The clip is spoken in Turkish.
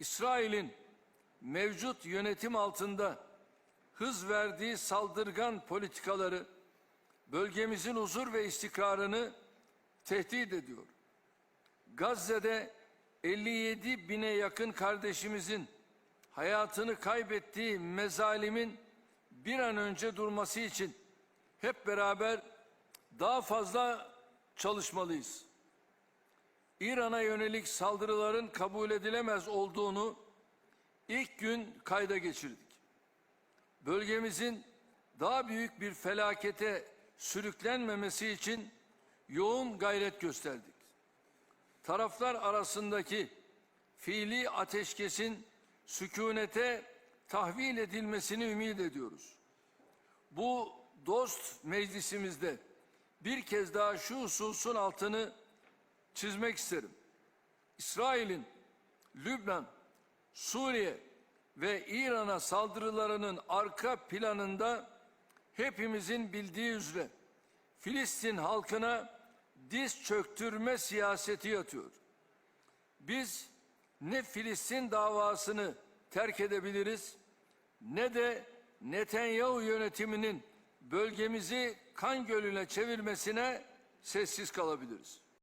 İsrail'in mevcut yönetim altında hız verdiği saldırgan politikaları bölgemizin huzur ve istikrarını tehdit ediyor. Gazze'de 57 bine yakın kardeşimizin hayatını kaybettiği mezalimin bir an önce durması için hep beraber daha fazla çalışmalıyız. İran'a yönelik saldırıların kabul edilemez olduğunu ilk gün kayda geçirdik. Bölgemizin daha büyük bir felakete sürüklenmemesi için yoğun gayret gösterdik. Taraflar arasındaki fiili ateşkesin sükunete tahvil edilmesini ümit ediyoruz. Bu dost meclisimizde bir kez daha şu hususun altını çizmek isterim. İsrail'in Lübnan, Suriye ve İran'a saldırılarının arka planında hepimizin bildiği üzere Filistin halkına diz çöktürme siyaseti yatıyor. Biz ne Filistin davasını terk edebiliriz ne de Netanyahu yönetiminin bölgemizi kan gölüne çevirmesine sessiz kalabiliriz.